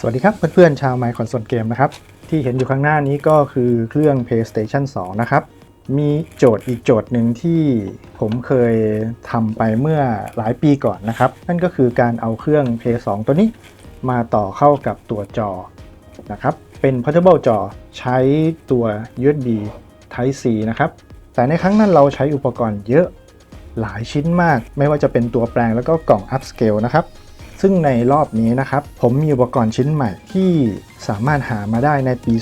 สวัสดีครับเพื่อนๆชาว My Console Game นะครับ ที่เห็นอยู่ข้างหน้านี้ก็คือเครื่อง PlayStation 2 นะครับ มีโจทย์อีกโจทย์หนึ่งที่ผมเคยทำไปเมื่อหลายปีก่อนนะครับ นั่นก็คือการเอาเครื่อง Play 2ตัวนี้มาต่อเข้ากับตัวจอนะครับ เป็น portable จอใช้ตัว USB Type C นะครับ แต่ในครั้งนั้นเราใช้อุปกรณ์เยอะหลายชิ้นมาก ไม่ว่าจะเป็นตัวแปลงแล้วก็กล่อง upscale นะครับ ซึ่งในรอบนี้นะครับ ผมมีอุปกรณ์ชิ้นใหม่ที่สามารถหามาได้ในปี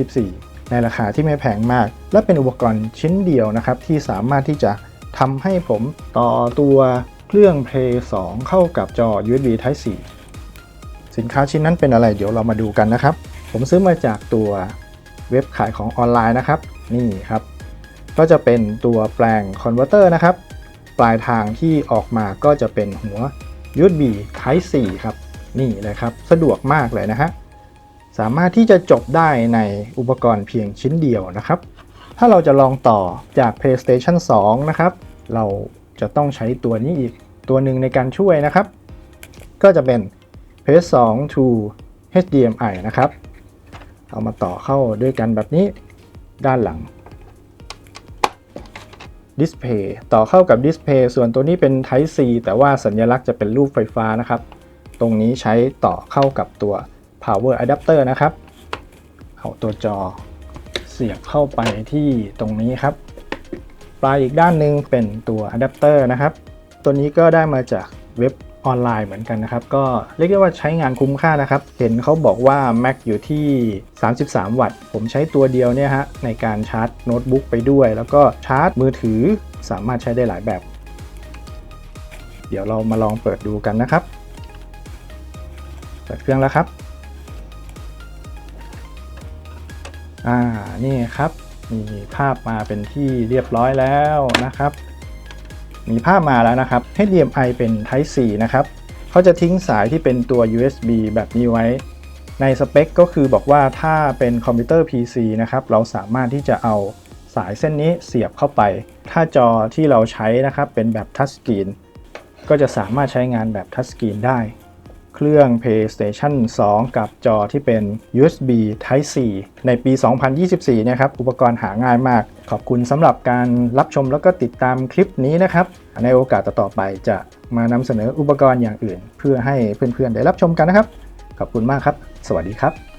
2024 ในราคาที่ไม่แพงมาก และเป็นอุปกรณ์ชิ้นเดียวนะครับ ที่สามารถที่จะทำให้ผมต่อตัวเครื่อง Play 2 เข้ากับจอ USB Type C สินค้าชิ้นนั้นเป็นอะไรเดี๋ยวเรามาดูกันนะครับ ผมซื้อมาจากตัวเว็บขายของออนไลน์นะครับ นี่ครับ ก็จะเป็นตัวแปลงคอนเวอร์เตอร์นะครับ ปลายทางที่ออกมาก็จะเป็นหัว USB Type C ครับ นี่เลยครับ สะดวกมากเลยนะฮะ สามารถที่จะจบได้ในอุปกรณ์เพียงชิ้นเดียวนะครับ ถ้าเราจะลองต่อจาก PlayStation 2 นะครับ เราจะต้องใช้ตัวนี้อีกตัวหนึ่งในการช่วยนะครับ ก็จะเป็น PS2 to HDMI นะครับ เอามาต่อเข้าด้วยกันแบบนี้ด้านหลัง Display ต่อเข้ากับดิสเพย์ส่วนตัวนี้เป็น Type C แต่ว่าสัญลักษณ์จะเป็นรูปไฟฟ้านะครับ ตรงนี้ใช้ต่อเข้ากับตัว power adapter นะครับ เอาตัวจอเสียบเข้าไปที่ตรงนี้ครับ ปลายอีกด้านหนึ่งเป็นตัวอะแดปเตอร์นะครับ ตัวนี้ก็ได้มาจากเว็บ ออนไลน์เหมือนกันนะครับ ก็เรียกได้ว่าใช้งานคุ้มค่านะครับ เห็นเขาบอกว่า Mac อยู่ที่ 33 วัตต์ ผมใช้ตัวเดียวเนี่ยฮะในการชาร์จโน้ตบุ๊กไปด้วย แล้วก็ชาร์จมือถือสามารถใช้ได้หลายแบบ เดี๋ยวเรามาลองเปิดดูกันนะครับ เปิดเครื่องแล้วครับอ่านี่ครับมีภาพมาเป็นที่เรียบร้อยแล้วนะครับ มีภาพมาแล้วนะครับ HDMI เป็น Type C นะครับเขาจะทิ้งสายที่เป็นตัว USB แบบนี้ไว้ ในสเปคก็คือบอกว่าถ้าเป็นคอมพิวเตอร์ PC นะครับ เราสามารถที่จะเอาสายเส้นนี้เสียบเข้าไป ถ้าจอที่เราใช้นะครับเป็นแบบทัชสกรีนก็จะสามารถใช้งานแบบทัชสกรีนได้ เครื่อง PlayStation 2 กับจอที่เป็น USB Type C ในปี 2024เนี่ยครับ อุปกรณ์หาง่ายมาก ขอบคุณสำหรับการรับชมแล้วก็ติดตามคลิปนี้นะครับ ในโอกาสต่อไปจะมานำเสนออุปกรณ์อย่างอื่น เพื่อให้เพื่อนๆ ได้รับชมกันนะครับ ขอบคุณมากครับ สวัสดีครับ